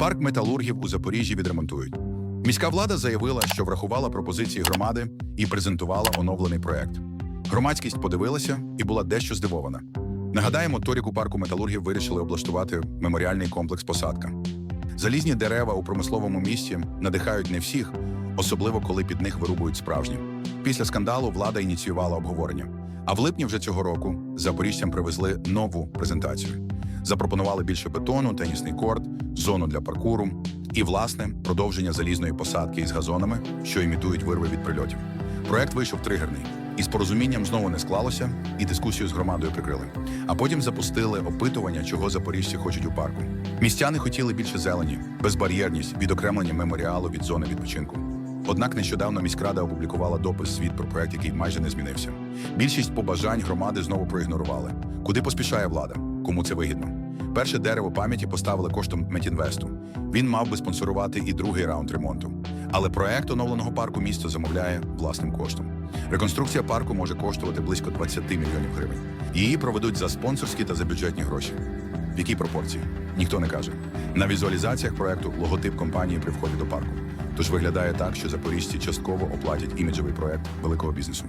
Парк металургів у Запоріжжі відремонтують. Міська влада заявила, що врахувала пропозиції громади і презентувала оновлений проект. Громадськість подивилася і була дещо здивована. Нагадаємо, торік у парку металургів вирішили облаштувати меморіальний комплекс посадка. Залізні дерева у промисловому місті надихають не всіх, особливо коли під них вирубують справжні. Після скандалу влада ініціювала обговорення. А в липні вже цього року запоріжцям привезли нову презентацію. Запропонували більше бетону, тенісний корт, зону для паркуру і, власне, продовження залізної посадки із газонами, що імітують вирви від прильотів. Проект вийшов тригерний, і з порозумінням знову не склалося, і дискусію з громадою прикрили. А потім запустили опитування, чого запоріжці хочуть у парку. Містяни хотіли більше зелені, безбар'єрність, відокремлення меморіалу від зони відпочинку. Однак нещодавно міськрада опублікувала допис звіт про проект, який майже не змінився. Більшість побажань громади знову проігнорували. Куди поспішає влада? Кому це вигідно? Перше дерево пам'яті поставили коштом Метінвесту. Він мав би спонсорувати і другий раунд ремонту. Але проект оновленого парку місто замовляє власним коштом. Реконструкція парку може коштувати близько 20 мільйонів гривень. Її проведуть за спонсорські та за бюджетні гроші. В якій пропорції? Ніхто не каже. На візуалізаціях проекту логотип компанії при вході до парку. Тож виглядає так, що запоріжці частково оплатять іміджовий проект великого бізнесу.